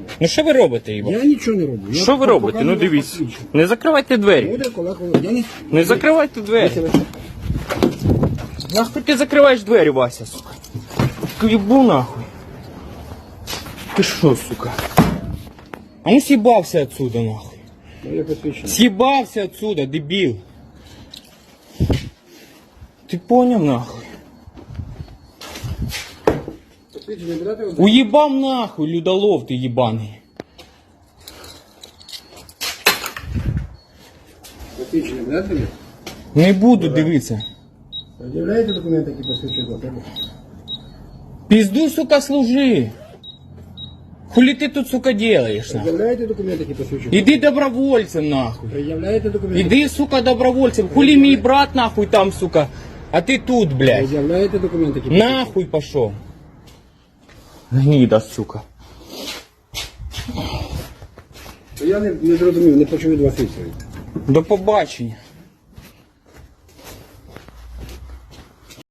посвідчення. Ну що ви робите, Ігор? Я нічого не роблю. Я Що ви робите? Ну показую дивіться. посвідчення. Не закривайте двері. Буде коли коли. Я не... Не закривайте двері. Нахуй ти закриваєш двері, Вася, сука. Клібу нахуй. Ти що, сука? А ну съебався отсюда, нахуй. Моє посвідчення. Съебався отсюда, дебіл. Ти поняв, нахуй? Посвідчення будете ви? Уїбав нахуй, людолов ти їбаний. Посвідчення будете ви? Не буду дивитися. Пред'являєте документи, які посвідчують особу? Пізду, сука, служи. Хули ти тут, сука, делаєш, нахуй? Пред'являєте документи, які посвідчують? Іди добровольцем, нахуй. Пред'являєте документи? Іди, сука, добровольцем. Хули мій брат, нахуй, там, сука. А ти тут, блядь. Пред'являєте документи, які Нахуй пошел. Гнида, сука. Я не, не зрозумів, не почув від вас відповідь. До побачення.